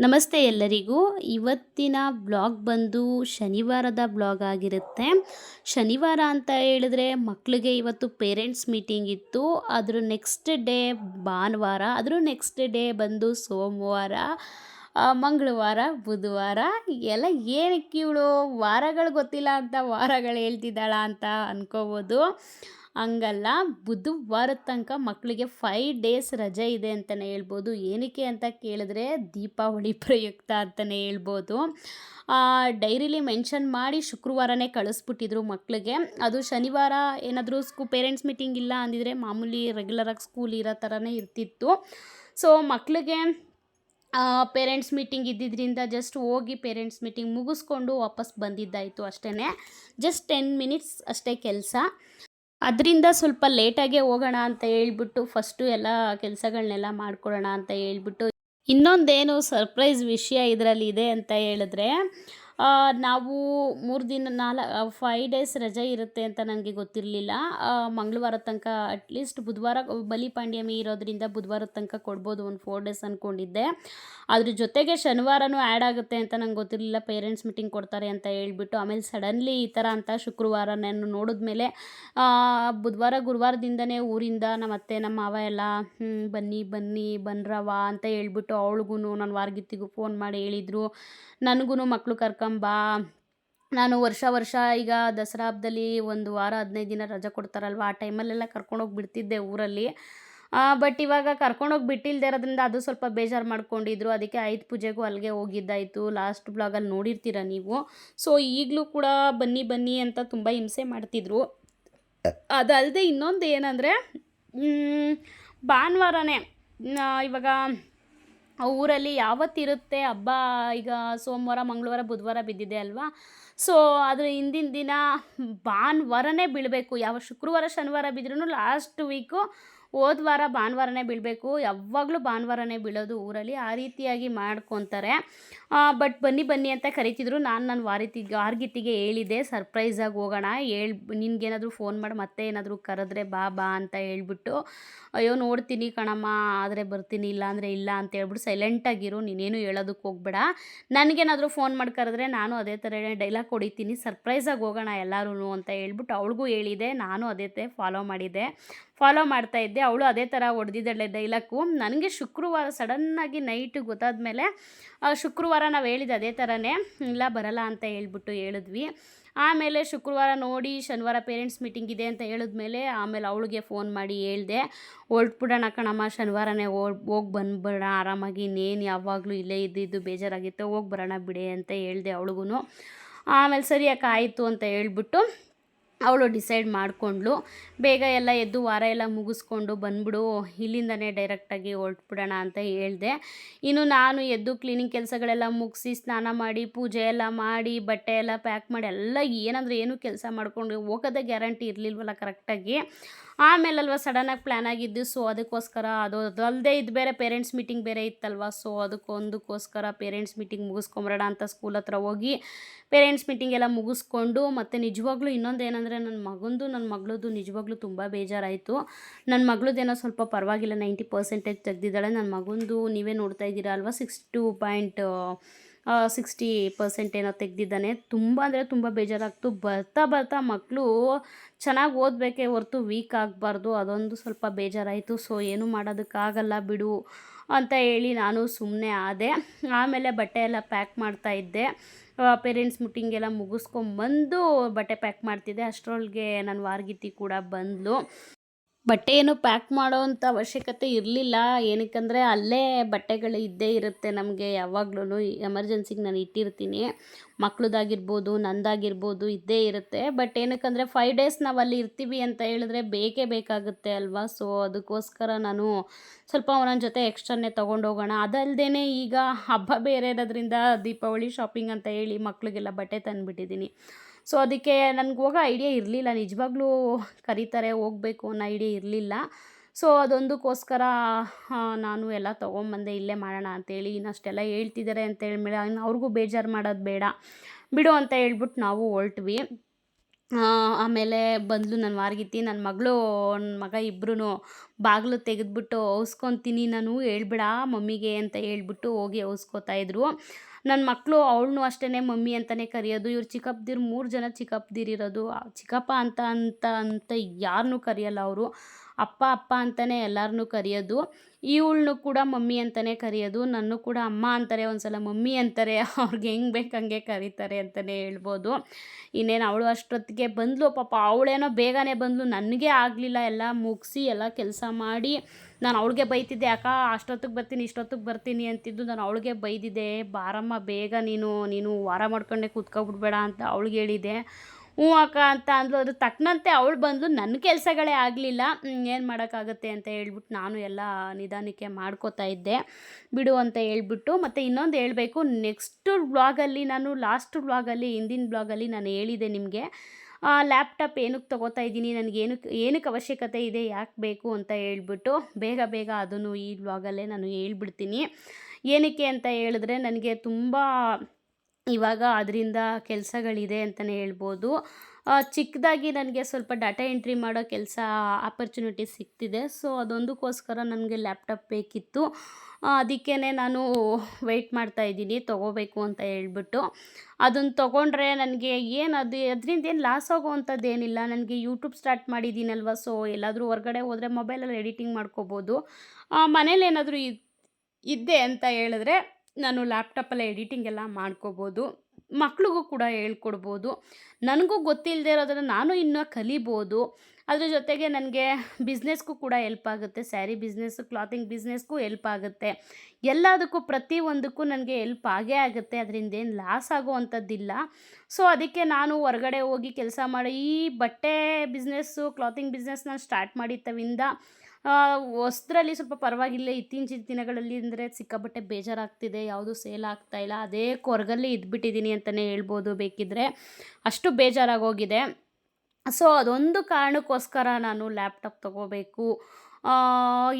ನಮಸ್ತೆ ಎಲ್ಲರಿಗೂ. ಇವತ್ತಿನ ಬ್ಲಾಗ್ ಬಂದು ಶನಿವಾರದ ಬ್ಲಾಗ್ ಆಗಿರುತ್ತೆ. ಶನಿವಾರ ಅಂತ ಹೇಳಿದ್ರೆ ಮಕ್ಕಳಿಗೆ ಇವತ್ತು ಪೇರೆಂಟ್ಸ್ ಮೀಟಿಂಗ್ ಇತ್ತು. ಅದ್ರ ನೆಕ್ಸ್ಟ್ ಡೇ ಭಾನುವಾರ ಅದ್ರ ನೆಕ್ಸ್ಟ್ ಡೇ ಬಂದು ಸೋಮವಾರ ಮಂಗಳವಾರ, ಬುಧವಾರ, ಎಲ್ಲ ಏನಕ್ಕೆ ಇವಳು ವಾರಗಳು ಗೊತ್ತಿಲ್ಲ ಅಂತ ವಾರಗಳು ಹೇಳ್ತಿದ್ದಾಳ ಅಂತ ಅನ್ಕೋಬೋದು. ಹಂಗಲ್ಲ ಬುಧವಾರದ ತನಕ ಮಕ್ಕಳಿಗೆ ಫೈವ್ ಡೇಸ್ ರಜೆ ಇದೆ ಅಂತಲೇ ಹೇಳ್ಬೋದು. ಏನಕ್ಕೆ ಅಂತ ಕೇಳಿದ್ರೆ ದೀಪಾವಳಿ ಪ್ರಯುಕ್ತ ಅಂತಲೇ ಹೇಳ್ಬೋದು. ಡೈರಿಲಿ ಮೆನ್ಷನ್ ಮಾಡಿ ಶುಕ್ರವಾರನೇ ಕಳಿಸ್ಬಿಟ್ಟಿದ್ರು ಮಕ್ಕಳಿಗೆ. ಅದು ಶನಿವಾರ ಏನಾದರೂ ಸ್ಕೂ ಪೇರೆಂಟ್ಸ್ ಮೀಟಿಂಗ್ ಇಲ್ಲ ಅಂದಿದ್ರೆ ಮಾಮೂಲಿ ರೆಗ್ಯುಲರಾಗಿ ಸ್ಕೂಲ್ ಇರೋ ಥರನೇ ಇರ್ತಿತ್ತು. ಸೊ ಮಕ್ಕಳಿಗೆ ಪೇರೆಂಟ್ಸ್ ಮೀಟಿಂಗ್ ಇದ್ದಿದ್ದರಿಂದ ಜಸ್ಟ್ ಹೋಗಿ ಪೇರೆಂಟ್ಸ್ ಮೀಟಿಂಗ್ ಮುಗಿಸ್ಕೊಂಡು ವಾಪಸ್ ಬಂದಿದ್ದಾಯಿತು ಅಷ್ಟೇ ಜಸ್ಟ್ ಟೆನ್ ಮಿನಿಟ್ಸ್ ಅಷ್ಟೇ ಕೆಲಸ. ಅದರಿಂದ ಸ್ವಲ್ಪ ಲೇಟಾಗೆ ಹೋಗೋಣ ಅಂತ ಹೇಳ್ಬಿಟ್ಟು ಫಸ್ಟು ಎಲ್ಲ ಕೆಲಸಗಳನ್ನೆಲ್ಲ ಮಾಡ್ಕೊಳ್ಳೋಣ ಅಂತ ಹೇಳ್ಬಿಟ್ಟು ಇನ್ನೊಂದೇನು ಸರ್ಪ್ರೈಸ್ ವಿಷಯ ಇದರಲ್ಲಿ ಇದೆ ಅಂತ ಹೇಳಿದ್ರೆ ನಾವು ಮೂರು ದಿನ ನಾಲ್ಕು ಫೈವ್ ಡೇಸ್ ರಜೆ ಇರುತ್ತೆ ಅಂತ ನನಗೆ ಗೊತ್ತಿರಲಿಲ್ಲ. ಮಂಗಳವಾರ ತನಕ ಅಟ್ಲೀಸ್ಟ್ ಬುಧವಾರ ಬಲಿಪಾಂಡ್ಯಮಿ ಇರೋದ್ರಿಂದ ಬುಧವಾರ ತನಕ ಕೊಡ್ಬೋದು ಒಂದು ಫೋರ್ ಡೇಸ್ ಅಂದ್ಕೊಂಡಿದ್ದೆ ಅದ್ರ ಜೊತೆಗೆ ಶನಿವಾರನೂ ಆ್ಯಡ್ ಆಗುತ್ತೆ ಅಂತ ನಂಗೆ ಗೊತ್ತಿರಲಿಲ್ಲ. ಪೇರೆಂಟ್ಸ್ ಮೀಟಿಂಗ್ ಕೊಡ್ತಾರೆ ಅಂತ ಹೇಳ್ಬಿಟ್ಟು, ಆಮೇಲೆ ಸಡನ್ಲಿ ಈ ಥರ ಅಂತ ಶುಕ್ರವಾರ ನಾನು ನೋಡಿದ್ಮೇಲೆ ಬುಧವಾರ, ಗುರುವಾರದಿಂದನೇ ಊರಿಂದ ನಮ್ಮ ಅತ್ತೆ ನಮ್ಮ ಮಾವ ಎಲ್ಲ ಬನ್ನಿ ಬನ್ನಿ ಬನ್ರವ ಅಂತ ಹೇಳ್ಬಿಟ್ಟು ಅವಳಿಗೂ ನನ್ನ ವಾರ್ಗಿತ್ತಿಗೂ ಫೋನ್ ಮಾಡಿ ಹೇಳಿದರು. ನನಗೂ ಮಕ್ಕಳು ಕರ್ಕೊಂಬಾ ನಾನು ವರ್ಷ ವರ್ಷ ಈಗ ದಸರಾ ಹಬ್ಬದಲ್ಲಿ ಒಂದು ವಾರ ಹದಿನೈದು ದಿನ ರಜೆ ಕೊಡ್ತಾರಲ್ವ? ಆ ಟೈಮಲ್ಲೆಲ್ಲ ಕರ್ಕೊಂಡೋಗಿ ಬಿಡ್ತಿದ್ದೆ ಊರಲ್ಲಿ. ಬಟ್ ಇವಾಗ ಕರ್ಕೊಂಡೋಗಿ ಬಿಟ್ಟಿಲ್ಲದೆ ಇರೋದ್ರಿಂದ ಅದು ಸ್ವಲ್ಪ ಬೇಜಾರು ಮಾಡ್ಕೊಂಡಿದ್ರು. ಅದಕ್ಕೆ ಐದು ಪೂಜೆಗೂ ಅಲ್ಲಿಗೆ ಹೋಗಿದ್ದಾಯಿತು. ಲಾಸ್ಟ್ ಬ್ಲಾಗಲ್ಲಿ ನೋಡಿರ್ತೀರ ನೀವು? ಸೊ ಈಗಲೂ ಕೂಡ ಬನ್ನಿ ಬನ್ನಿ ಅಂತ ತುಂಬ ಹಿಂಸೆ ಮಾಡ್ತಿದ್ರು. ಅದಲ್ಲದೆ ಇನ್ನೊಂದು ಏನಂದರೆ ಭಾನುವಾರನೇ ಇವಾಗ ಊರಲ್ಲಿ ಯಾವತ್ತಿರುತ್ತೆ ಹಬ್ಬ? ಈಗ ಸೋಮವಾರ, ಮಂಗಳವಾರ, ಬುಧವಾರ ಬಿದ್ದಿದೆ ಅಲ್ವಾ? ಸೊ ಅದ್ರ ಹಿಂದಿನ ದಿನ ಭಾನುವಾರನೇ ಬೀಳಬೇಕು. ಯಾವ ಶುಕ್ರವಾರ, ಶನಿವಾರ ಬಿದ್ರೂ ಲಾಸ್ಟ್ ವೀಕು ಹೋದ ವಾರ ಭಾನುವಾರನೇ ಬೀಳಬೇಕು. ಯಾವಾಗಲೂ ಭಾನುವಾರನೇ ಬೀಳೋದು ಊರಲ್ಲಿ. ಆ ರೀತಿಯಾಗಿ ಮಾಡ್ಕೊತಾರೆ. ಬಟ್ ಬನ್ನಿ ಬನ್ನಿ ಅಂತ ಕರಿತಿದ್ರು. ನಾನು ನನ್ನ ವಾರಿತಿಗೆ ಆರ್ಗಿತ್ತಿಗೆ ಹೇಳಿದೆ ಸರ್ಪ್ರೈಸಾಗಿ ಹೋಗೋಣ. ಹೇಳ್ ನಿನಗೇನಾದರೂ ಫೋನ್ ಮಾಡಿ, ಮತ್ತೆ ಏನಾದರೂ ಕರೆದ್ರೆ ಬಾ ಬಾ ಅಂತ ಹೇಳ್ಬಿಟ್ಟು, ಅಯ್ಯೋ, ನೋಡ್ತೀನಿ ಕಣಮ್ಮ, ಆದರೆ ಬರ್ತೀನಿ, ಇಲ್ಲ ಅಂದರೆ ಇಲ್ಲ ಅಂತ ಹೇಳ್ಬಿಟ್ಟು ಸೈಲೆಂಟಾಗಿರು ನೀನೇನು ಹೇಳೋದಕ್ಕೆ ಹೋಗ್ಬೇಡ. ನನಗೇನಾದರೂ ಫೋನ್ ಮಾಡಿ, ಕರೆದ್ರೆ ನಾನು ಅದೇ ಥರ ಡೈಲಾಗ್ ಹೊಡಿತೀನಿ ಸರ್ಪ್ರೈಸಾಗಿ ಹೋಗೋಣ ಎಲ್ಲರೂ ಅಂತ ಹೇಳ್ಬಿಟ್ಟು ಅವಳಿಗೂ ಹೇಳಿದೆ. ನಾನು ಅದೇ ಥರ ಫಾಲೋ ಮಾಡಿದ್ದೆ ಫಾಲೋ ಮಾಡ್ತಾ ಇದ್ದೆ. ಅವಳು ಅದೇ ಥರ ಹೊಡೆದಿದ್ದಾಳೆ ಡೈಲಾಕು ನನಗೆ ಶುಕ್ರವಾರ ಸಡನ್ನಾಗಿ ನೈಟ್ ಗೊತ್ತಾದ ಮೇಲೆ ಶುಕ್ರವಾರ ನಾವು ಹೇಳಿದ್ದು ಅದೇ ಥರನೇ, ಇಲ್ಲ ಬರಲ್ಲ ಅಂತ ಹೇಳ್ಬಿಟ್ಟು ಹೇಳಿದ್ವಿ. ಆಮೇಲೆ ಶುಕ್ರವಾರ ನೋಡಿ ಶನಿವಾರ ಪೇರೆಂಟ್ಸ್ ಮೀಟಿಂಗ್ ಇದೆ ಅಂತ ಹೇಳಿದ್ಮೇಲೆ, ಆಮೇಲೆ ಅವಳಿಗೆ ಫೋನ್ ಮಾಡಿ ಹೇಳಿದೆ. ಹೊರಟ್ಬಿಡೋಣ ಕಣಮ್ಮ, ಶನಿವಾರನೇ ಹೋಗಿ ಬಂದ್ಬಿಡೋಣ ಆರಾಮಾಗಿ. ಇನ್ನೇನು ಯಾವಾಗಲೂ ಇಲ್ಲೇ ಇದ್ದಿದ್ದು ಬೇಜಾರಾಗಿತ್ತು. ಹೋಗಿ ಬರೋಣ ಬಿಡೆ ಅಂತ ಹೇಳಿದೆ ಅವಳಿಗೂ ಆಮೇಲೆ ಸರಿ ಯಾಕೆ ಆಯಿತು ಅಂತ ಹೇಳ್ಬಿಟ್ಟು ಅವಳು ಡಿಸೈಡ್ ಮಾಡಿಕೊಂಡ್ಳು ಬೇಗ ಎಲ್ಲ ಎದ್ದು ವಾರ ಎಲ್ಲ ಮುಗಿಸ್ಕೊಂಡು ಬಂದ್ಬಿಡು, ಇಲ್ಲಿಂದನೇ ಡೈರೆಕ್ಟಾಗಿ ಹೊರಟ್ಬಿಡೋಣ ಅಂತ ಹೇಳಿದೆ. ಇನ್ನು ನಾನು ಎದ್ದು ಕ್ಲೀನಿಂಗ್ ಕೆಲಸಗಳೆಲ್ಲ ಮುಗಿಸಿ ಸ್ನಾನ ಮಾಡಿ, ಪೂಜೆ ಎಲ್ಲ ಮಾಡಿ, ಬಟ್ಟೆ ಎಲ್ಲ ಪ್ಯಾಕ್ ಮಾಡಿ, ಎಲ್ಲ ಏನಂದ್ರೆ ಏನು ಕೆಲಸ ಮಾಡಿಕೊಂಡು ಹೋಗೋದೇ ಗ್ಯಾರಂಟಿ ಇರಲಿಲ್ವಲ್ಲ ಕರೆಕ್ಟಾಗಿ ಆಮೇಲಲ್ವ ಸಡನ್ನಾಗಿ ಪ್ಲ್ಯಾನ್ ಆಗಿದ್ದು ಸೊ ಅದಕ್ಕೋಸ್ಕರ ಅದು ಅದಲ್ಲದೆ ಇದು ಬೇರೆ ಪೇರೆಂಟ್ಸ್ ಮೀಟಿಂಗ್ ಬೇರೆ ಇತ್ತಲ್ವ ಸೊ ಅದಕ್ಕೊಂದಕ್ಕೋಸ್ಕರ ಪೇರೆಂಟ್ಸ್ ಮೀಟಿಂಗ್ ಮುಗಿಸ್ಕೊಂಬರೋಣ ಅಂತ ಸ್ಕೂಲ್ ಹತ್ರ ಹೋಗಿ ಪೇರೆಂಟ್ಸ್ ಮೀಟಿಂಗ್ ಎಲ್ಲ ಮುಗಿಸ್ಕೊಂಡು ಮತ್ತು ನಿಜವಾಗ್ಲೂ ಇನ್ನೊಂದು ಏನಂದರೆ ನನ್ನ ಮಗಂದು ನನ್ನ ಮಗಳದ್ದು ನಿಜವಾಗ್ಲೂ ತುಂಬ ಬೇಜಾರಾಯಿತು. ನನ್ನ ಮಗಳದ್ದೇನೋ ಸ್ವಲ್ಪ ಪರವಾಗಿಲ್ಲ, ನೈಂಟಿ ಪರ್ಸೆಂಟೇಜ್ ತೆಗೆದಿದ್ದಾಳೆ. ನನ್ನ ಮಗಂದು ನೀವೇ ನೋಡ್ತಾ ಇದ್ದೀರಾ ಅಲ್ವಾ? Six two point sixty percent ಏನೋ ತೆಗೆದಿದ್ದಾನೆ. ತುಂಬ ಅಂದರೆ ತುಂಬ ಬೇಜಾರಾಗ್ತು. ಬರ್ತಾ ಬರ್ತಾ ಮಕ್ಕಳು ಚೆನ್ನಾಗಿ ಓದಬೇಕೇ ಹೊರ್ತು ವೀಕ್ ಆಗಬಾರ್ದು. ಅದೊಂದು ಸ್ವಲ್ಪ ಬೇಜಾರಾಯಿತು. ಸೊ ಏನೂ ಮಾಡೋದಕ್ಕಾಗಲ್ಲ ಬಿಡು. ಅಂತ ಹೇಳಿ ನಾನು ಸುಮ್ಮನೆ ಆದೆ. ಆಮೇಲೆ ಬಟ್ಟೆ ಎಲ್ಲ ಪ್ಯಾಕ್ ಮಾಡ್ತಾ ಇದ್ದೆ. ಪೇರೆಂಟ್ಸ್ ಮೀಟಿಂಗ್ ಎಲ್ಲ ಮುಗಿಸ್ಕೊಂಬಂದು ಬಟ್ಟೆ ಪ್ಯಾಕ್ ಮಾಡ್ತಿದ್ದೆ. ಅಷ್ಟರೊಳಗೆ ನನ್ನ ವಾರ್ಗಿತಿ ಕೂಡ ಬಂದಳು ಬಟ್ಟೆ ಏನು ಪ್ಯಾಕ್ ಮಾಡೋವಂಥ ಅವಶ್ಯಕತೆ ಇರಲಿಲ್ಲ. ಏನಕ್ಕಂದರೆ ಅಲ್ಲೇ ಬಟ್ಟೆಗಳು ಇದ್ದೇ ಇರುತ್ತೆ ನಮಗೆ ಯಾವಾಗ್ಲೂ ಎಮರ್ಜೆನ್ಸಿಗೆ ನಾನು ಇಟ್ಟಿರ್ತೀನಿ. ಮಕ್ಳದಾಗಿರ್ಬೋದು, ನಂದಾಗಿರ್ಬೋದು ಇದ್ದೇ ಇರುತ್ತೆ. ಬಟ್ ಏನಕ್ಕಂದರೆ ಫೈವ್ ಡೇಸ್ ನಾವು ಅಲ್ಲಿ ಇರ್ತೀವಿ ಅಂತ ಹೇಳಿದ್ರೆ ಬೇಕೇ ಬೇಕಾಗುತ್ತೆ ಅಲ್ವಾ? ಸೊ ಅದಕ್ಕೋಸ್ಕರ ನಾನು ಸ್ವಲ್ಪ ಒಂದೊಂದು ಜೊತೆ ಎಕ್ಸ್ಟ್ರಾನೇ ತೊಗೊಂಡೋಗೋಣ. ಅದಲ್ಲದೆ ಈಗ ಹಬ್ಬ ಬೇರೆ ಇರೋದ್ರಿಂದ ದೀಪಾವಳಿ ಶಾಪಿಂಗ್ ಅಂತ ಹೇಳಿ ಮಕ್ಕಳಿಗೆಲ್ಲ ಬಟ್ಟೆ ತಂದುಬಿಟ್ಟಿದ್ದೀನಿ. ಸೊ ಅದಕ್ಕೆ ನನಗೆ ಹೋಗೋ ಐಡಿಯಾ ಇರಲಿಲ್ಲ. ನಿಜವಾಗ್ಲೂ ಕರೀತಾರೆ, ಹೋಗಬೇಕು ಅನ್ನೋ ಐಡಿಯಾ ಇರಲಿಲ್ಲ. ಸೊ ಅದೊಂದಕ್ಕೋಸ್ಕರ ನಾನು ಎಲ್ಲ ತೊಗೊಂಬಂದೆ ಇಲ್ಲೇ ಮಾಡೋಣ ಅಂತೇಳಿ ಇನ್ನಷ್ಟೆಲ್ಲ ಹೇಳ್ತಿದ್ದಾರೆ ಅಂತ ಇನ್ನು ಅವ್ರಿಗೂ ಬೇಜಾರು ಮಾಡೋದು ಬೇಡ. ಬಿಡು ಅಂತ ಹೇಳ್ಬಿಟ್ಟು ನಾವು ಹೊರಟ್ವಿ. ಆಮೇಲೆ ಬಂದಲು ನನ್ನ ವಾರ್ಗಿತ್ತಿ, ನನ್ನ ಮಗಳು, ನನ್ನ ಮಗ ಇಬ್ಬರೂ ಬಾಗಿಲು ತೆಗೆದ್ಬಿಟ್ಟು ಔಸ್ಕೊತೀನಿ ನಾನು ಹೇಳ್ಬಿಡ ಮಮ್ಮಿಗೆ ಅಂತ ಹೇಳ್ಬಿಟ್ಟು ಹೋಗಿ ಔಸ್ಕೊತಾ ಇದ್ರು. ನನ್ನ ಮಕ್ಕಳು ಅವಳನ್ನೂ ಅಷ್ಟೇ ಮಮ್ಮಿ ಅಂತಲೇ ಕರೆಯೋದು, ಇವ್ರು ಚಿಕ್ಕಪ್ಪದಿರು ಮೂರು ಜನ ಚಿಕ್ಕಪ್ಪದಿರಿರೋದು ಚಿಕ್ಕಪ್ಪ ಅಂತ ಅಂತ ಅಂತ ಯಾರನ್ನೂ ಕರೆಯಲ್ಲ ಅವರು. ಅಪ್ಪ ಅಪ್ಪ ಅಂತಲೇ ಎಲ್ಲರನ್ನೂ ಕರೆಯೋದು. ಇವಳನ್ನು ಕೂಡ ಮಮ್ಮಿ ಅಂತಲೇ ಕರೆಯೋದು. ನನ್ನ ಕೂಡ ಅಮ್ಮ ಅಂತಾರೆ. ಒಂದು ಸಲ ಮಮ್ಮಿ ಅಂತಾರೆ. ಅವ್ರಿಗೆ ಹೆಂಗೆ ಬೇಕು ಹಂಗೆ ಕರೀತಾರೆ ಅಂತಲೇ ಹೇಳ್ಬೋದು. ಇನ್ನೇನು ಅವಳು ಅಷ್ಟೊತ್ತಿಗೆ ಬಂದಳು ಪಾಪ ಅವಳೇನೋ ಬೇಗನೆ ಬಂದಳು ನನಗೆ ಆಗಲಿಲ್ಲ. ಎಲ್ಲ ಮುಗಿಸಿ ಎಲ್ಲ ಕೆಲಸ ಮಾಡಿ ನಾನು ಅವಳಿಗೆ ಬೈತಿದ್ದೆ. ಅಕ್ಕ, ಅಷ್ಟೊತ್ತಿಗೆ ಬರ್ತೀನಿ, ಇಷ್ಟೊತ್ತಿಗೆ ಬರ್ತೀನಿ ಅಂತಿದ್ದು. ನಾನು ಅವಳಿಗೆ ಬೈದಿದ್ದೆ. ಬಾರಮ್ಮ, ಬೇಗ ನೀನು ನೀನು ವಾರ ಮಾಡ್ಕೊಂಡೆ ಕೂತ್ಕೊಬಿಡ್ಬೇಡ ಅಂತ ಅವಳಿಗೆ ಹೇಳಿದೆ. ಹ್ಞೂ ಅಕ್ಕ ಅಂತ ಅಂದ್ಲು. ಅದು ತಕ್ಕನಂತೆ ಅವಳು ಬಂದ್ಲು. ನನ್ನ ಕೆಲಸಗಳೇ ಆಗಲಿಲ್ಲ. ಏನು ಮಾಡೋಕ್ಕಾಗತ್ತೆ ಅಂತ ಹೇಳ್ಬಿಟ್ಟು ನಾನು ಎಲ್ಲ ನಿಧಾನಕ್ಕೆ ಮಾಡ್ಕೋತಾ ಇದ್ದೆ. ಬಿಡು ಅಂತ ಹೇಳ್ಬಿಟ್ಟು ಮತ್ತು ಇನ್ನೊಂದು ಹೇಳಬೇಕು. ನೆಕ್ಸ್ಟ್ ಬ್ಲಾಗಲ್ಲಿ ನಾನು ಲಾಸ್ಟ್ ಬ್ಲಾಗಲ್ಲಿ ಹಿಂದಿನ ಬ್ಲಾಗಲ್ಲಿ ನಾನು ಹೇಳಿದೆ ನಿಮಗೆ. ಲ್ಯಾಪ್ಟಾಪ್ ಏನಕ್ಕೆ ತೊಗೋತಾ ಇದ್ದೀನಿ? ನನಗೆ ಏನಕ್ಕೆ ಏನಕ್ಕೆ ಅವಶ್ಯಕತೆ ಇದೆ? ಯಾಕೆ ಬೇಕು ಅಂತ ಹೇಳ್ಬಿಟ್ಟು ಬೇಗ ಬೇಗ ಅದನ್ನು ಈ ಬ್ಲಾಗಲ್ಲೇ ನಾನು ಹೇಳ್ಬಿಡ್ತೀನಿ. ಏನಕ್ಕೆ ಅಂತ ಹೇಳಿದ್ರೆ, ನನಗೆ ತುಂಬ ಇವಾಗ ಅದರಿಂದ ಕೆಲಸಗಳಿದೆ ಅಂತಲೇ ಹೇಳ್ಬೋದು. ಚಿಕ್ಕದಾಗಿ ನನಗೆ ಸ್ವಲ್ಪ ಡಾಟಾ ಎಂಟ್ರಿ ಮಾಡೋ ಕೆಲಸ ಆಪರ್ಚುನಿಟಿ ಸಿಕ್ತಿದೆ. ಸೊ ಅದೊಂದಕ್ಕೋಸ್ಕರ ನನಗೆ ಲ್ಯಾಪ್ಟಾಪ್ ಬೇಕಿತ್ತು. ಅದಕ್ಕೇ ನಾನು ವೆಯ್ಟ್ ಮಾಡ್ತಾ ಇದ್ದೀನಿ, ತೊಗೋಬೇಕು ಅಂತ ಹೇಳ್ಬಿಟ್ಟು. ಅದನ್ನು ತೊಗೊಂಡ್ರೆ ನನಗೆ ಏನು ಅದು, ಅದರಿಂದ ಏನು ಲಾಸ್ ಆಗೋವಂಥದ್ದು ಏನಿಲ್ಲ ನನಗೆ ಯೂಟ್ಯೂಬ್ ಸ್ಟಾರ್ಟ್ ಮಾಡಿದ್ದೀನಲ್ವ ಸೊ ಎಲ್ಲಾದರೂ ಹೊರಗಡೆ ಹೋದರೆ ಮೊಬೈಲಲ್ಲಿ ಎಡಿಟಿಂಗ್ ಮಾಡ್ಕೋಬೋದು. ಮನೇಲಿ ಏನಾದರೂ ಇದ್ದೆ ಅಂತ ಹೇಳಿದ್ರೆ ನಾನು ಲ್ಯಾಪ್ಟಾಪಲ್ಲೇ ಎಡಿಟಿಂಗ್ ಎಲ್ಲ ಮಾಡ್ಕೋಬೋದು, ಮಕ್ಳಿಗೂ ಕೂಡ ಹೇಳ್ಕೊಡ್ಬೋದು. ನನಗೂ ಗೊತ್ತಿಲ್ಲದೆ ಇರೋದನ್ನು ನಾನು ಇನ್ನೂ ಕಲಿಬೋದು. ಅದ್ರ ಜೊತೆಗೆ ನನಗೆ ಬಿಸ್ನೆಸ್ಗೂ ಕೂಡ ಎಲ್ಪ್ ಆಗುತ್ತೆ. ಸ್ಯಾರಿ ಬಿಸ್ನೆಸ್ಸು ಕ್ಲಾತಿಂಗ್ ಬಿಸ್ನೆಸ್ಗೂ ಎಲ್ಪ್ ಆಗುತ್ತೆ. ಎಲ್ಲದಕ್ಕೂ ಪ್ರತಿಯೊಂದಕ್ಕೂ ನನಗೆ ಎಲ್ಪ್ ಆಗೇ ಆಗುತ್ತೆ. ಅದರಿಂದ ಏನು ಲಾಸ್ ಆಗುವಂಥದ್ದಿಲ್ಲ. ಸೊ ಅದಕ್ಕೆ ನಾನು ಹೊರಗಡೆ ಹೋಗಿ ಕೆಲಸ ಮಾಡಿ ಈ ಬಟ್ಟೆ ಬಿಸ್ನೆಸ್ಸು ಕ್ಲಾತಿಂಗ್ ಬಿಸ್ನೆಸ್ ನಾನು ಸ್ಟಾರ್ಟ್ ಮಾಡಿದ್ದವಿಂದ ಹೊಸ್ದ್ರಲ್ಲಿ ಸ್ವಲ್ಪ ಪರವಾಗಿಲ್ಲ. ಇತ್ತೀಚಿನ ದಿನಗಳಲ್ಲಿ ಅಂದರೆ ಸಿಕ್ಕಾಪಟ್ಟೆ ಬೇಜಾರಾಗ್ತಿದೆ. ಯಾವುದೂ ಸೇಲ್ ಆಗ್ತಾಯಿಲ್ಲ ಅದೇ ಕೊರಗಲ್ಲಿ ಇದ್ಬಿಟ್ಟಿದ್ದೀನಿ ಅಂತಲೇ ಹೇಳ್ಬೋದು ಬೇಕಿದ್ದರೆ ಅಷ್ಟು ಬೇಜಾರಾಗೋಗಿದೆ. ಸೊ, ಅದೊಂದು ಕಾರಣಕ್ಕೋಸ್ಕರ ನಾನು ಲ್ಯಾಪ್ಟಾಪ್ ತೊಗೋಬೇಕು.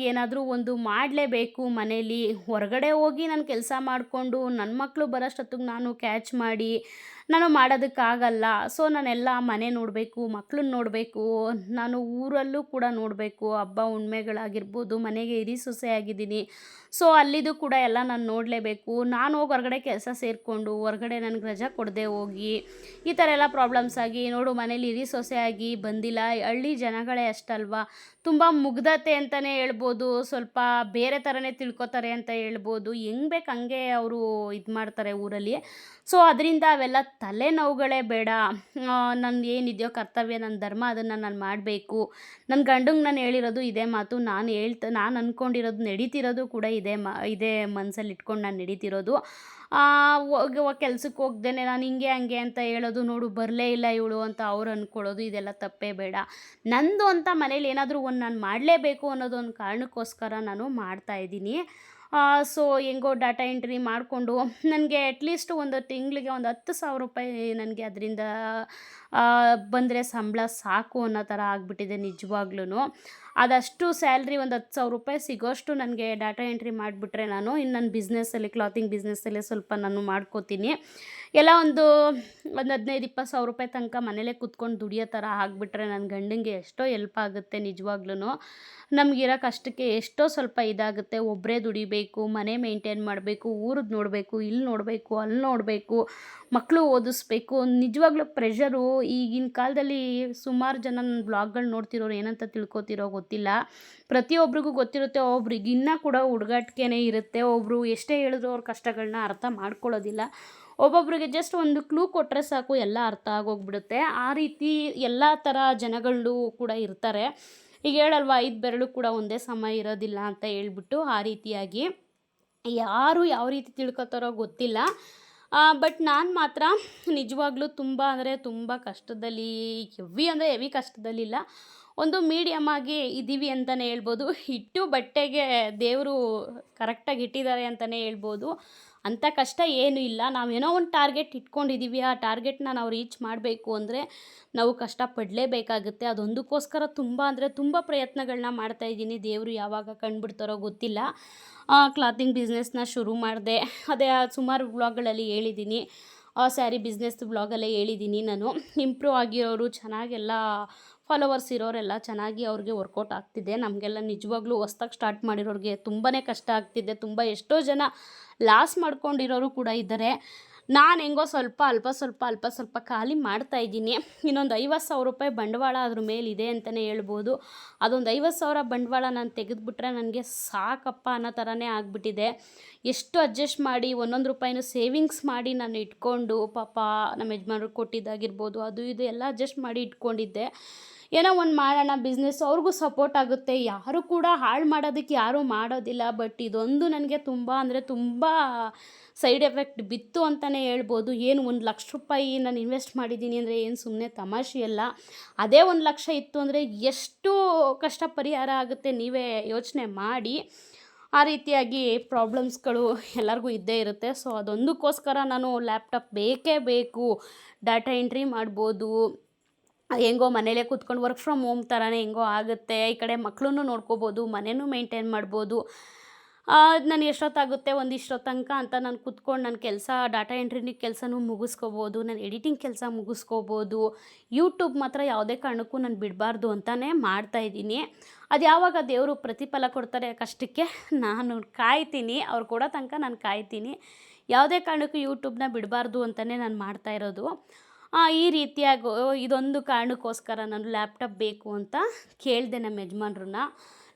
ಏನಾದರೂ ಒಂದು ಮಾಡಲೇಬೇಕು ಮನೇಲಿ. ಹೊರಗಡೆ ಹೋಗಿ ನಾನು ಕೆಲಸ ಮಾಡಿಕೊಂಡು ನನ್ನ ಮಕ್ಕಳು ಬರೋಷ್ಟೊತ್ತಿಗೆ ನಾನು ಕ್ಯಾಚ್ ಮಾಡಿ ನಾನು ಮಾಡೋದಕ್ಕಾಗಲ್ಲ. ಸೊ ನಾನೆಲ್ಲ ಮನೆ ನೋಡಬೇಕು ಮಕ್ಳನ್ನ ನೋಡಬೇಕು, ನಾನು ಊರಲ್ಲೂ ಕೂಡ ನೋಡಬೇಕು. ಹಬ್ಬ ಹುಣ್ಮೆಗಳಾಗಿರ್ಬೋದು, ಮನೆಗೆ ಇರಿ ಸೊಸೆ ಆಗಿದ್ದೀನಿ. ಸೊ ಅಲ್ಲಿದು ಕೂಡ ಎಲ್ಲ ನಾನು ನೋಡಲೇಬೇಕು. ನಾನು ಹೋಗಿ ಹೊರಗಡೆ ಕೆಲಸ ಸೇರಿಕೊಂಡು, ಹೊರಗಡೆ ನನಗೆ ರಜಾ ಕೊಡದೆ ಹೋಗಿ, ಈ ಥರ ಎಲ್ಲ ಪ್ರಾಬ್ಲಮ್ಸ್ ಆಗಿ, ನೋಡು ಮನೇಲಿ ಇರಿ ಸೊಸೆ ಆಗಿ ಬಂದಿಲ್ಲ. ಹಳ್ಳಿ ಜನಗಳೇ ಅಷ್ಟಲ್ವಾ? ತುಂಬ ಮುಗ್ಧತೆ ಅಂತಲೇ ಹೇಳ್ಬೋದು. ಸ್ವಲ್ಪ ಬೇರೆ ಥರನೇ ತಿಳ್ಕೊತಾರೆ ಅಂತ ಹೇಳ್ಬೋದು. ಹೆಂಗೆ ಬೇಕು ಹಂಗೆ ಅವರು ಇದು ಮಾಡ್ತಾರೆ ಊರಲ್ಲಿ. ಸೊ ಅದರಿಂದ ಅವೆಲ್ಲ ತಲೆನೋವುಗಳೇ ಬೇಡ. ನಂದು ಏನಿದೆಯೋ ಕರ್ತವ್ಯ ನನ್ನ ಧರ್ಮ ಅದನ್ನು ನಾನು ಮಾಡಬೇಕು. ನನ್ನ ಗಂಡಂಗೆ ನಾನು ಹೇಳಿರೋದು ಇದೇ ಮಾತು. ನಾನು ಹೇಳ್ತ, ನಾನು ಅಂದ್ಕೊಂಡಿರೋದು ನಡೀತಿರೋದು ಕೂಡ ಇದೇ ಮ, ಇದೇ ಮನಸ್ಸಲ್ಲಿ ಇಟ್ಕೊಂಡು ನಾನು ನಡೀತಿರೋದು. ಕೆಲಸಕ್ಕೆ ಹೋಗ್ದೇನೆ ನಾನು ಹಿಂಗೆ, ಹಂಗೆ ಅಂತ ಹೇಳೋದು ನೋಡು, ಬರಲೇ ಇಲ್ಲ ಇವಳು ಅಂತ ಅವ್ರು ಅಂದ್ಕೊಳ್ಳೋದು ಇದೆಲ್ಲ ತಪ್ಪೇ ಬೇಡ. ನಂದು ಅಂತ ಮನೇಲಿ ಏನಾದರೂ ಒಂದು ನಾನು ಮಾಡಲೇಬೇಕು ಅನ್ನೋದು ಒಂದು ಕಾರಣಕ್ಕೋಸ್ಕರ ನಾನು ಮಾಡ್ತಾಯಿದ್ದೀನಿ ಸೊ ಹೆಂಗೋ ಡಾಟಾ ಎಂಟ್ರಿ ಮಾಡಿಕೊಂಡು, ನನಗೆ ಅಟ್ಲೀಸ್ಟ್ ಒಂದು ತಿಂಗಳಿಗೆ ಒಂದು ಹತ್ತು ಸಾವಿರ ರೂಪಾಯಿ ನನಗೆ ಅದರಿಂದ ಬಂದರೆ ಸಂಬಳ ಸಾಕು ಅನ್ನೋ ಥರ ಆಗಿಬಿಟ್ಟಿದೆ ನಿಜವಾಗ್ಲೂ ಅದಷ್ಟು ಸ್ಯಾಲ್ರಿ ಒಂದು ಹತ್ತು ಸಾವಿರ ರೂಪಾಯಿ ಸಿಗೋಷ್ಟು ನನಗೆ ಡಾಟಾ ಎಂಟ್ರಿ ಮಾಡಿಬಿಟ್ರೆ ನಾನು ಇನ್ನು ನನ್ನ ಬಿಸ್ನೆಸ್ಸಲ್ಲಿ ಕ್ಲಾತಿಂಗ್ ಬಿಸ್ನೆಸ್ಸಲ್ಲೇ ಸ್ವಲ್ಪ ನಾನು ಮಾಡ್ಕೋತೀನಿ. ಎಲ್ಲ ಒಂದು ಒಂದು ಹದಿನೈದು, ಇಪ್ಪತ್ತು ಸಾವಿರ ರೂಪಾಯಿ ತನಕ ಮನೇಲೇ ಕೂತ್ಕೊಂಡು ದುಡಿಯೋ ಥರ ಆಗಿಬಿಟ್ರೆ ನನ್ನ ಗಂಡನಿಗೆ ಎಷ್ಟೋ ಎಲ್ಪ್ ಆಗುತ್ತೆ ನಿಜವಾಗ್ಲೂ ನಮಗಿರೋ ಕಷ್ಟಕ್ಕೆ ಎಷ್ಟೋ ಸ್ವಲ್ಪ ಇದಾಗುತ್ತೆ. ಒಬ್ಬರೇ ದುಡಿಬೇಕು, ಮನೆ ಮೇಂಟೈನ್ ಮಾಡಬೇಕು ಊರದ್ದು ನೋಡಬೇಕು, ಇಲ್ಲಿ ನೋಡಬೇಕು, ಅಲ್ಲಿ ನೋಡಬೇಕು ಮಕ್ಕಳು ಓದಿಸ್ಬೇಕು. ನಿಜವಾಗ್ಲೂ ಪ್ರೆಷರು ಈಗಿನ ಕಾಲದಲ್ಲಿ ಸುಮಾರು ಜನ ನನ್ನ ಬ್ಲಾಗ್ಗಳು ನೋಡ್ತಿರೋರು ಏನಂತ ತಿಳ್ಕೊತಿರೋ ಗೊತ್ತಿಲ್ಲ. ಪ್ರತಿಯೊಬ್ಬರಿಗೂ ಗೊತ್ತಿರುತ್ತೆ, ಒಬ್ರಿಗೆ ಇನ್ನೂ ಕೂಡ ಹುಡುಗಾಟಿಕೆನೇ ಇರುತ್ತೆ. ಒಬ್ಬರು ಎಷ್ಟೇ ಹೇಳಿದ್ರು ಅವ್ರ ಕಷ್ಟಗಳನ್ನ ಅರ್ಥ ಮಾಡ್ಕೊಳ್ಳೋದಿಲ್ಲ. ಒಬ್ಬೊಬ್ಬರಿಗೆ ಜಸ್ಟ್ ಒಂದು ಕ್ಲೂ ಕೊಟ್ಟರೆ ಸಾಕು, ಎಲ್ಲ ಅರ್ಥ ಆಗೋಗ್ಬಿಡುತ್ತೆ. ಆ ರೀತಿ ಎಲ್ಲ ಥರ ಜನಗಳು ಕೂಡ ಇರ್ತಾರೆ. ಈಗ ಹೇಳಲ್ವ, ಐದು ಬೆರಳು ಕೂಡ ಒಂದೇ ಸಮ ಇರೋದಿಲ್ಲ ಅಂತ ಹೇಳ್ಬಿಟ್ಟು ಆ ರೀತಿಯಾಗಿ ಯಾರು ಯಾವ ರೀತಿ ತಿಳ್ಕೊತಾರೋ ಗೊತ್ತಿಲ್ಲ. ಬಟ್ ನಾನು ಮಾತ್ರ ನಿಜವಾಗ್ಲೂ ತುಂಬ ಅಂದರೆ ತುಂಬ ಕಷ್ಟದಲ್ಲಿ ಹೆವಿ ಅಂದರೆ ಹೆವಿ ಕಷ್ಟದಲ್ಲಿಲ್ಲ. ಒಂದು ಮೀಡಿಯಮ್ ಆಗಿ ಇದ್ದೀವಿ ಅಂತಲೇ ಹೇಳ್ಬೋದು. ಹಿಟ್ಟು ಬಟ್ಟೆಗೆ ದೇವರು ಕರೆಕ್ಟಾಗಿ ಇಟ್ಟಿದ್ದಾರೆ ಅಂತಲೇ ಹೇಳ್ಬೋದು. ಅಂಥ ಕಷ್ಟ ಏನೂ ಇಲ್ಲ. ನಾವು ಏನೋ ಒಂದು ಟಾರ್ಗೆಟ್ ಇಟ್ಕೊಂಡಿದ್ದೀವಿ. ಆ ಟಾರ್ಗೆಟ್ನ ನಾವು ರೀಚ್ ಮಾಡಬೇಕು ಅಂದರೆ ನಾವು ಕಷ್ಟ ಪಡಲೇಬೇಕಾಗುತ್ತೆ ಅದೊಂದಕ್ಕೋಸ್ಕರ ತುಂಬ ಅಂದರೆ ತುಂಬ ಪ್ರಯತ್ನಗಳನ್ನ ಮಾಡ್ತಾಯಿದ್ದೀನಿ ದೇವರು ಯಾವಾಗ ಕಂಡುಬಿಡ್ತಾರೋ ಗೊತ್ತಿಲ್ಲ. ಕ್ಲಾತಿಂಗ್ ಬಿಸ್ನೆಸ್ನ ಶುರು ಮಾಡಿದೆ. ಅದೇ ಸುಮಾರು ವ್ಲಾಗ್ಗಳಲ್ಲಿ ಹೇಳಿದ್ದೀನಿ. ಸ್ಯಾರಿ ಬಿಸ್ನೆಸ್ ಬ್ಲಾಗಲ್ಲೇ ಹೇಳಿದ್ದೀನಿ ನಾನು. ಇಂಪ್ರೂವ್ ಆಗಿರೋರು ಚೆನ್ನಾಗೆಲ್ಲ ಫಾಲೋವರ್ಸ್ ಇರೋರೆಲ್ಲ ಚೆನ್ನಾಗಿ ಅವ್ರಿಗೆ ವರ್ಕೌಟ್ ಆಗ್ತಿದೆ. ನಮಗೆಲ್ಲ ನಿಜವಾಗ್ಲೂ ಹೊಸ್ದಾಗಿ ಸ್ಟಾರ್ಟ್ ಮಾಡಿರೋರಿಗೆ ತುಂಬಾ ಕಷ್ಟ ಆಗ್ತಿದೆ. ತುಂಬ ಎಷ್ಟೋ ಜನ ಲಾಸ್ ಮಾಡ್ಕೊಂಡಿರೋರು ಕೂಡ ಇದ್ದಾರೆ ನಾನು ಹೆಂಗೋ ಸ್ವಲ್ಪ ಅಲ್ಪ ಸ್ವಲ್ಪ ಅಲ್ಪ ಸ್ವಲ್ಪ ಖಾಲಿ ಮಾಡ್ತಾ ಇದ್ದೀನಿ. ಇನ್ನೊಂದು ಐವತ್ತು ಸಾವಿರ ರೂಪಾಯಿ ಬಂಡವಾಳ ಅದ್ರ ಮೇಲಿದೆ ಅಂತಲೇ ಹೇಳ್ಬೋದು. ಅದೊಂದು ಐವತ್ತು ಸಾವಿರ ಬಂಡವಾಳ ನಾನು ತೆಗೆದುಬಿಟ್ರೆ ನನಗೆ ಸಾಕಪ್ಪ ಅನ್ನೋ ಥರನೇ ಆಗಿಬಿಟ್ಟಿದೆ. ಎಷ್ಟು ಅಡ್ಜಸ್ಟ್ ಮಾಡಿ, ಒಂದೊಂದು ರೂಪಾಯಿನೂ ಸೇವಿಂಗ್ಸ್ ಮಾಡಿ ನಾನು ಇಟ್ಕೊಂಡು, ಪಾಪ ನಮ್ಮ ಯಜಮಾನರು ಕೊಟ್ಟಿದ್ದಾಗಿರ್ಬೋದು, ಅದು ಇದು ಎಲ್ಲ ಅಡ್ಜಸ್ಟ್ ಮಾಡಿ ಇಟ್ಕೊಂಡಿದ್ದೆ. ಏನೋ ಒಂದು ಮಾಡೋಣ ಬಿಸ್ನೆಸ್ ಅವ್ರಿಗೂ ಸಪೋರ್ಟ್ ಆಗುತ್ತೆ. ಯಾರು ಕೂಡ ಹಾಳು ಮಾಡೋದಕ್ಕೆ ಯಾರೂ ಮಾಡೋದಿಲ್ಲ. ಬಟ್ ಇದೊಂದು ನನಗೆ ತುಂಬ ಅಂದರೆ ತುಂಬ ಸೈಡ್ ಎಫೆಕ್ಟ್ ಬಿತ್ತು ಅಂತಲೇ ಹೇಳ್ಬೋದು. ಏನು ಒಂದು ಲಕ್ಷ ರೂಪಾಯಿ ನಾನು ಇನ್ವೆಸ್ಟ್ ಮಾಡಿದ್ದೀನಿ ಅಂದರೆ ಏನು ಸುಮ್ಮನೆ ತಮಾಷೆ ಅಲ್ಲ. ಅದೇ ಒಂದು ಲಕ್ಷ ಇತ್ತು ಅಂದರೆ ಎಷ್ಟು ಕಷ್ಟ ಪರಿಹಾರ ಆಗುತ್ತೆ ನೀವೇ ಯೋಚನೆ ಮಾಡಿ. ಆ ರೀತಿಯಾಗಿ ಪ್ರಾಬ್ಲಮ್ಸ್ಗಳು ಎಲ್ಲರಿಗೂ ಇದ್ದೇ ಇರುತ್ತೆ. ಸೊ ಅದೊಂದಕ್ಕೋಸ್ಕರ ನಾನು ಲ್ಯಾಪ್ಟಾಪ್ ಬೇಕೇ ಬೇಕು. ಡಾಟಾ ಎಂಟ್ರಿ ಮಾಡ್ಬೋದು. ಹೆಂಗೋ ಮನೇಲೇ ಕೂತ್ಕೊಂಡು ವರ್ಕ್ ಫ್ರಮ್ ಹೋಮ್ ಥರನೇ ಹೆಂಗೋ ಆಗುತ್ತೆ. ಈ ಕಡೆ ಮಕ್ಕಳನ್ನು ನೋಡ್ಕೋಬೋದು ಮನೆಯೂ ಮೇಂಟೈನ್ ಮಾಡ್ಬೋದು. ನಾನು ಎಷ್ಟೊತ್ತಾಗುತ್ತೆ ಒಂದು ಇಷ್ಟೋ ತನಕ ಅಂತ ನಾನು ಕೂತ್ಕೊಂಡು ನನ್ನ ಕೆಲಸ ಡಾಟಾ ಎಂಟ್ರಿನಿ ಕೆಲಸನೂ ಮುಗಿಸ್ಕೋಬೋದು, ನಾನು ಎಡಿಟಿಂಗ್ ಕೆಲಸ ಮುಗಿಸ್ಕೋಬೋದು. ಯೂಟ್ಯೂಬ್ ಮಾತ್ರ ಯಾವುದೇ ಕಾರಣಕ್ಕೂ ನಾನು ಬಿಡಬಾರ್ದು ಅಂತಲೇ ಮಾಡ್ತಾಯಿದ್ದೀನಿ ಅದು ಯಾವಾಗ ದೇವರು ಪ್ರತಿಫಲ ಕೊಡ್ತಾರೆ ಕಷ್ಟಕ್ಕೆ ನಾನು ಕಾಯ್ತೀನಿ, ಅವ್ರು ಕೊಡೋ ತನಕ ನಾನು ಕಾಯ್ತೀನಿ. ಯಾವುದೇ ಕಾರಣಕ್ಕೂ ಯೂಟ್ಯೂಬ್ನ ಬಿಡಬಾರ್ದು ಅಂತಲೇ ನಾನು ಮಾಡ್ತಾ ಇರೋದು. ಈ ರೀತಿಯಾಗಿ ಇದೊಂದು ಕಾರಣಕ್ಕೋಸ್ಕರ ನಾನು ಲ್ಯಾಪ್ಟಾಪ್ ಬೇಕು ಅಂತ ಕೇಳಿದೆ ನಮ್ಮ ಯಜಮಾನ್ರನ್ನ.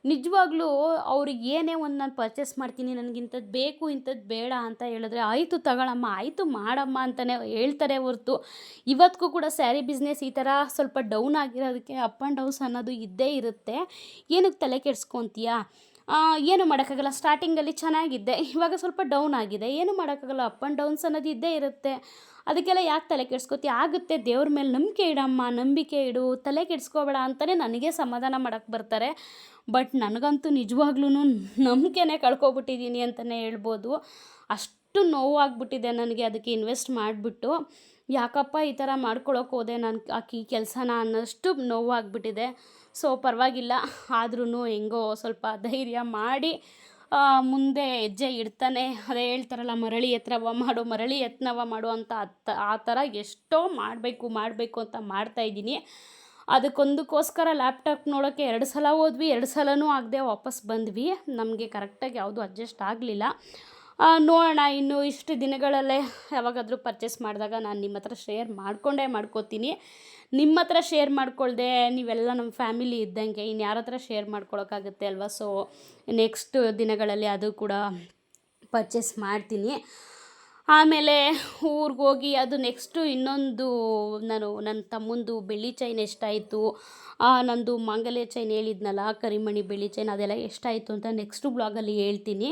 ನಿಜವಾಗ್ಲೂ ಅವ್ರಿಗೆ ಏನೇ ಒಂದು ನಾನು ಪರ್ಚೇಸ್ ಮಾಡ್ತೀನಿ ನನಗೆ ಇಂಥದ್ದು ಬೇಕು ಇಂಥದ್ದು ಬೇಡ ಅಂತ ಹೇಳಿದ್ರೆ ಆಯಿತು ತಗೊಳ್ಳಮ್ಮ ಆಯಿತು ಮಾಡಮ್ಮ ಅಂತಲೇ ಹೇಳ್ತಾರೆ ಹೊರತು. ಇವತ್ತಿಗೂ ಕೂಡ ಸ್ಯಾರಿ ಬಿಸ್ನೆಸ್ ಈ ಥರ ಸ್ವಲ್ಪ ಡೌನ್ ಆಗಿರೋದಕ್ಕೆ ಅಪ್ ಆ್ಯಂಡ್ ಡೌನ್ಸ್ ಅನ್ನೋದು ಇದ್ದೇ ಇರುತ್ತೆ. ಏನಕ್ಕೆ ತಲೆ ಕೆಡ್ಸ್ಕೊತೀಯಾ? ಏನು ಮಾಡೋಕ್ಕಾಗಲ್ಲ ಸ್ಟಾರ್ಟಿಂಗಲ್ಲಿ ಚೆನ್ನಾಗಿದ್ದೆ ಇವಾಗ ಸ್ವಲ್ಪ ಡೌನ್ ಆಗಿದೆ, ಏನು ಮಾಡೋಕ್ಕಾಗಲ್ಲ ಅಪ್ ಆ್ಯಂಡ್ ಡೌನ್ಸ್ ಅನ್ನೋದು ಇದ್ದೇ ಇರುತ್ತೆ. ಅದಕ್ಕೆಲ್ಲ ಯಾಕೆ ತಲೆ ಕೆಡ್ಸ್ಕೊತಿ? ಆಗುತ್ತೆ, ದೇವ್ರ ಮೇಲೆ ನಂಬಿಕೆ ಇಡಮ್ಮ, ನಂಬಿಕೆ ಇಡು, ತಲೆ ಕೆಡ್ಸ್ಕೋಬೇಡ ಅಂತಲೇ ನನಗೆ ಸಮಾಧಾನ ಮಾಡೋಕ್ಕೆ ಬರ್ತಾರೆ. ಬಟ್ ನನಗಂತೂ ನಿಜವಾಗ್ಲೂ ನಂಬಿಕೆನೇ ಕಳ್ಕೊಬಿಟ್ಟಿದ್ದೀನಿ ಅಂತಲೇ ಹೇಳ್ಬೋದು. ಅಷ್ಟು ನೋವಾಗ್ಬಿಟ್ಟಿದೆ ನನಗೆ ಅದಕ್ಕೆ ಇನ್ವೆಸ್ಟ್ ಮಾಡಿಬಿಟ್ಟು. ಯಾಕಪ್ಪ ಈ ಥರ ಮಾಡ್ಕೊಳಕ್ಕೆ ಹೋದೆ ನಾನು ಆಕಿ ಕೆಲಸನ ಅನ್ನೋಷ್ಟು ನೋವಾಗ್ಬಿಟ್ಟಿದೆ. ಸೊ ಪರವಾಗಿಲ್ಲ ಆದ್ರೂ ಹೆಂಗೋ ಸ್ವಲ್ಪ ಧೈರ್ಯ ಮಾಡಿ ಮುಂದೆ ಹೆಜ್ಜೆ ಇಡ್ತಾನೆ. ಅದೇ ಹೇಳ್ತಾರಲ್ಲ, ಮರಳಿ ಎತ್ತನವ ಮಾಡು, ಮರಳಿ ಯತ್ನವ ಮಾಡು ಅಂತ ಅತ್ತ, ಆ ಥರ ಎಷ್ಟೋ ಮಾಡಬೇಕು ಮಾಡಬೇಕು ಅಂತ ಮಾಡ್ತಾಯಿದ್ದೀನಿ ಅದಕ್ಕೊಂದಕ್ಕೋಸ್ಕರ ಲ್ಯಾಪ್ಟಾಪ್ ನೋಡೋಕ್ಕೆ ಎರಡು ಸಲ ಹೋದ್ವಿ, ಎರಡು ಸಲವೂ ಆಗದೆ ವಾಪಸ್ ಬಂದ್ವಿ. ನಮಗೆ ಕರೆಕ್ಟಾಗಿ ಯಾವುದು ಅಡ್ಜಸ್ಟ್ ಆಗಲಿಲ್ಲ. ನೋಡೋಣ, ಇನ್ನು ಇಷ್ಟು ದಿನಗಳಲ್ಲೇ ಯಾವಾಗಾದರೂ ಪರ್ಚೇಸ್ ಮಾಡಿದಾಗ ನಾನು ನಿಮ್ಮ ಹತ್ರ ಶೇರ್ ಮಾಡಿಕೊಂಡೇ ಮಾಡ್ಕೋತೀನಿ. ನಿಮ್ಮ ಹತ್ರ ಶೇರ್ ಮಾಡ್ಕೊಳ್ದೆ, ನೀವೆಲ್ಲ ನಮ್ಮ ಫ್ಯಾಮಿಲಿ ಇದ್ದಂಗೆ ಇನ್ನು ಯಾರ ಹತ್ರ ಶೇರ್ ಮಾಡ್ಕೊಳಕ್ಕಾಗುತ್ತೆ ಅಲ್ವಾ? ಸೊ ನೆಕ್ಸ್ಟ್ ದಿನಗಳಲ್ಲಿ ಅದು ಕೂಡ ಪರ್ಚೇಸ್ ಮಾಡ್ತೀನಿ. ಆಮೇಲೆ ಊರಿಗೆ ಹೋಗಿ ಅದು ನೆಕ್ಸ್ಟು ಇನ್ನೊಂದು ನಾನು ನನ್ನ ತಮ್ಮಂದು ಬೆಳ್ಳಿ ಚೈನ್ ಎಷ್ಟಾಯಿತು ನಂದು ಮಾಂಗಲ್ಯ ಚೈನ್ ಹೇಳಿದ್ನಲ್ಲ ಕರಿಮಣಿ ಬೆಳ್ಳಿ ಚೈನ್ ಅದೆಲ್ಲ ಎಷ್ಟಾಯಿತು ಅಂತ ನೆಕ್ಸ್ಟು ಬ್ಲಾಗಲ್ಲಿ ಹೇಳ್ತೀನಿ.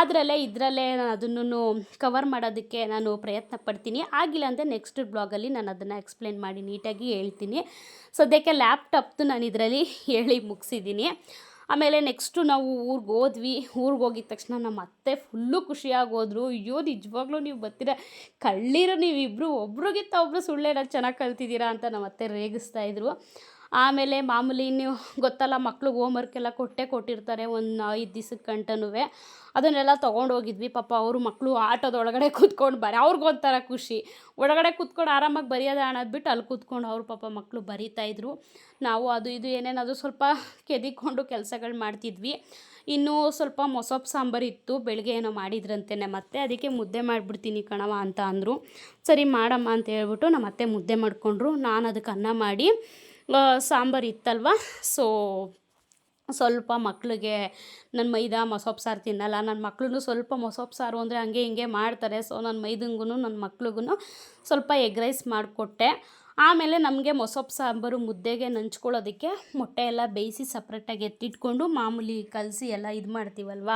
ಅದರಲ್ಲೇ ಇದರಲ್ಲೇ ನಾನು ಅದನ್ನು ಕವರ್ ಮಾಡೋದಕ್ಕೆ ನಾನು ಪ್ರಯತ್ನ ಪಡ್ತೀನಿ. ಆಗಿಲ್ಲ ಅಂದರೆ ನೆಕ್ಸ್ಟ್ ಬ್ಲಾಗಲ್ಲಿ ನಾನು ಅದನ್ನು ಎಕ್ಸ್ಪ್ಲೇನ್ ಮಾಡಿ ನೀಟಾಗಿ ಹೇಳ್ತೀನಿ. ಸದ್ಯಕ್ಕೆ ಲ್ಯಾಪ್ಟಾಪ್ದು ನಾನು ಇದರಲ್ಲಿ ಹೇಳಿ ಮುಗಿಸಿದ್ದೀನಿ. ಆಮೇಲೆ ನೆಕ್ಸ್ಟು ನಾವು ಊರಿಗೆ ಹೋದ್ವಿ. ಊರಿಗೆ ಹೋಗಿದ ತಕ್ಷಣ ನಮ್ಮ ಅತ್ತೆ ಫುಲ್ಲು ಖುಷಿಯಾಗಿ ಹೋದ್ರು ಅಯ್ಯೋ, ನಿಜವಾಗ್ಲೂ ನೀವು ಬರ್ತೀರ? ಕಳ್ಳೀರು ನೀವಿಬ್ಬರು ಒಬ್ರಿಗಿಂತ ಒಬ್ಬರು ಸುಳ್ಳೇನ ಚೆನ್ನಾಗಿ ಕಲ್ತಿದ್ದೀರಾ ಅಂತ ನಮ್ಮ ಅತ್ತೆ ರೇಗಿಸ್ತಾಯಿದ್ರು ಆಮೇಲೆ ಮಾಮೂಲಿ ನೀವು ಗೊತ್ತಲ್ಲ ಮಕ್ಳಿಗೆ ಹೋಮ್ವರ್ಕ್ ಎಲ್ಲ ಕೊಟ್ಟೇ ಕೊಟ್ಟಿರ್ತಾರೆ ಒಂದು ಐದು ದಿವ್ಸಕ್ಕೆ ಗಂಟನೂ ಅದನ್ನೆಲ್ಲ ತೊಗೊಂಡು ಹೋಗಿದ್ವಿ. ಪಾಪ ಅವರು ಮಕ್ಕಳು ಆಟೋದೊಳಗಡೆ ಕೂತ್ಕೊಂಡು ಬರ ಅವ್ರಿಗೊಂಥರ ಖುಷಿ. ಒಳಗಡೆ ಕೂತ್ಕೊಂಡು ಆರಾಮಾಗಿ ಬರೆಯೋದ ಅನ್ನೋದು ಬಿಟ್ಟು ಅಲ್ಲಿ ಕೂತ್ಕೊಂಡು ಅವ್ರ ಪಾಪ ಮಕ್ಕಳು ಬರೀತಾಯಿದ್ರು ನಾವು ಅದು ಇದು ಏನೇನಾದರೂ ಸ್ವಲ್ಪ ಕೆದಿಕೊಂಡು ಕೆಲಸಗಳು ಮಾಡ್ತಿದ್ವಿ. ಇನ್ನೂ ಸ್ವಲ್ಪ ಮೊಸಪ್ ಸಾಂಬಾರು ಇತ್ತು. ಬೆಳಗ್ಗೆ ಏನೋ ಮಾಡಿದ್ರಂತೆ ಮತ್ತೆ ಅದಕ್ಕೆ ಮುದ್ದೆ ಮಾಡಿಬಿಡ್ತೀನಿ ಕಣವ ಅಂತ ಅಂದರು. ಸರಿ ಮಾಡಮ್ಮ ಅಂತ ಹೇಳ್ಬಿಟ್ಟು ನಮ್ಮ ಅತ್ತೆ ಮುದ್ದೆ ಮಾಡಿಕೊಂಡ್ರು. ನಾನು ಅದಕ್ಕೆ ಅನ್ನ ಮಾಡಿ ಸಾಂಬಾರು ಇತ್ತಲ್ವ? ಸೊ ಸ್ವಲ್ಪ ಮಕ್ಕಳಿಗೆ ನನ್ನ ಮೈದಾ ಮೊಸೊಪ್ಪು ಸಾರು ತಿನ್ನಲ್ಲ. ನನ್ನ ಮಕ್ಳು ಸ್ವಲ್ಪ ಮೊಸೊಪ್ಪು ಸಾರು ಅಂದರೆ ಹಂಗೆ ಹಿಂಗೆ ಮಾಡ್ತಾರೆ. ಸೊ ನನ್ನ ಮೈದಂಗೂ ನನ್ನ ಮಕ್ಳಿಗೂ ಸ್ವಲ್ಪ ಎಗ್ ರೈಸ್ ಮಾಡಿಕೊಟ್ಟೆ. ಆಮೇಲೆ ನಮಗೆ ಮೊಸೊಪ್ಪು ಸಾಂಬಾರು ಮುದ್ದೆಗೆ ನಂಚ್ಕೊಳ್ಳೋದಕ್ಕೆ ಮೊಟ್ಟೆ ಎಲ್ಲ ಬೇಯಿಸಿ ಸಪ್ರೇಟಾಗಿ ಎತ್ತಿಟ್ಕೊಂಡು ಮಾಮೂಲಿ ಕಲಸಿ ಎಲ್ಲ ಇದು ಮಾಡ್ತೀವಲ್ವ?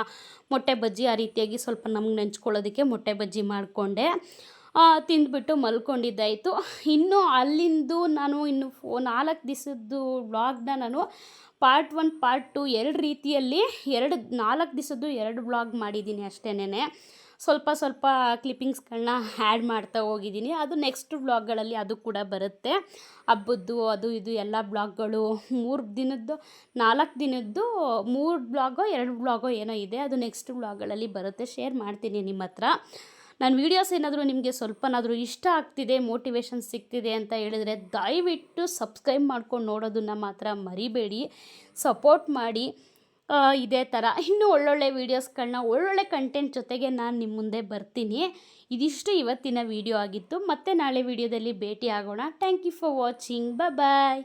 ಮೊಟ್ಟೆ ಬಜ್ಜಿ ಆ ರೀತಿಯಾಗಿ ಸ್ವಲ್ಪ ನಮ್ಗೆ ನೆಂಚ್ಕೊಳ್ಳೋದಕ್ಕೆ ಮೊಟ್ಟೆ ಬಜ್ಜಿ ಮಾಡಿಕೊಂಡೆ. ತಿಂದುಬಿಟ್ಟು ಮಲ್ಕೊಂಡಿದ್ದಾಯಿತು. ಇನ್ನು ಅಲ್ಲಿಂದು ನಾನು ಇನ್ನು ಫೋ, ನಾಲ್ಕು ದಿವಸದ್ದು ವ್ಲಾಗ್ನ ನಾನು ಪಾರ್ಟ್ ಒನ್ ಪಾರ್ಟ್ ಟು ಎರಡು ರೀತಿಯಲ್ಲಿ ಎರಡು, ನಾಲ್ಕು ದಿವಸದ್ದು ಎರಡು ವ್ಲಾಗ್ ಮಾಡಿದ್ದೀನಿ ಅಷ್ಟೇನೆ ಸ್ವಲ್ಪ ಸ್ವಲ್ಪ ಕ್ಲಿಪ್ಪಿಂಗ್ಸ್ಗಳನ್ನ ಆ್ಯಡ್ ಮಾಡ್ತಾ ಹೋಗಿದ್ದೀನಿ. ಅದು ನೆಕ್ಸ್ಟ್ ಬ್ಲಾಗ್ಗಳಲ್ಲಿ ಅದು ಕೂಡ ಬರುತ್ತೆ. ಹಬ್ಬದ್ದು, ಅದು ಇದು ಎಲ್ಲ ಬ್ಲಾಗ್ಗಳು ಮೂರು ದಿನದ್ದು, ನಾಲ್ಕು ದಿನದ್ದು ಮೂರು ಬ್ಲಾಗೋ ಎರಡು ಬ್ಲಾಗೋ ಏನೋ ಇದೆ. ಅದು ನೆಕ್ಸ್ಟ್ ಬ್ಲಾಗ್ಗಳಲ್ಲಿ ಬರುತ್ತೆ. ಶೇರ್ ಮಾಡ್ತೀನಿ ನಿಮ್ಮ ಹತ್ರ. ನನ್ನ ವೀಡಿಯೋಸ್ ಏನಾದರೂ ನಿಮಗೆ ಸ್ವಲ್ಪನಾದರೂ ಇಷ್ಟ ಆಗ್ತಿದೆ ಮೋಟಿವೇಶನ್ ಸಿಗ್ತಿದೆ ಅಂತ ಹೇಳಿದರೆ ದಯವಿಟ್ಟು ಸಬ್ಸ್ಕ್ರೈಬ್ ಮಾಡ್ಕೊಂಡು ನೋಡೋದನ್ನು ಮಾತ್ರ ಮರಿಬೇಡಿ. ಸಪೋರ್ಟ್ ಮಾಡಿ. ಇದೇ ಥರ ಇನ್ನೂ ಒಳ್ಳೊಳ್ಳೆ ವೀಡಿಯೋಸ್ಗಳನ್ನ ಒಳ್ಳೊಳ್ಳೆ ಕಂಟೆಂಟ್ ಜೊತೆಗೆ ನಾನು ನಿಮ್ಮ ಮುಂದೆ ಬರ್ತೀನಿ. ಇದಿಷ್ಟು ಇವತ್ತಿನ ವಿಡಿಯೋ ಆಗಿತ್ತು. ಮತ್ತೆ ನಾಳೆ ವಿಡಿಯೋದಲ್ಲಿ ಭೇಟಿ ಆಗೋಣ thank you for watching bye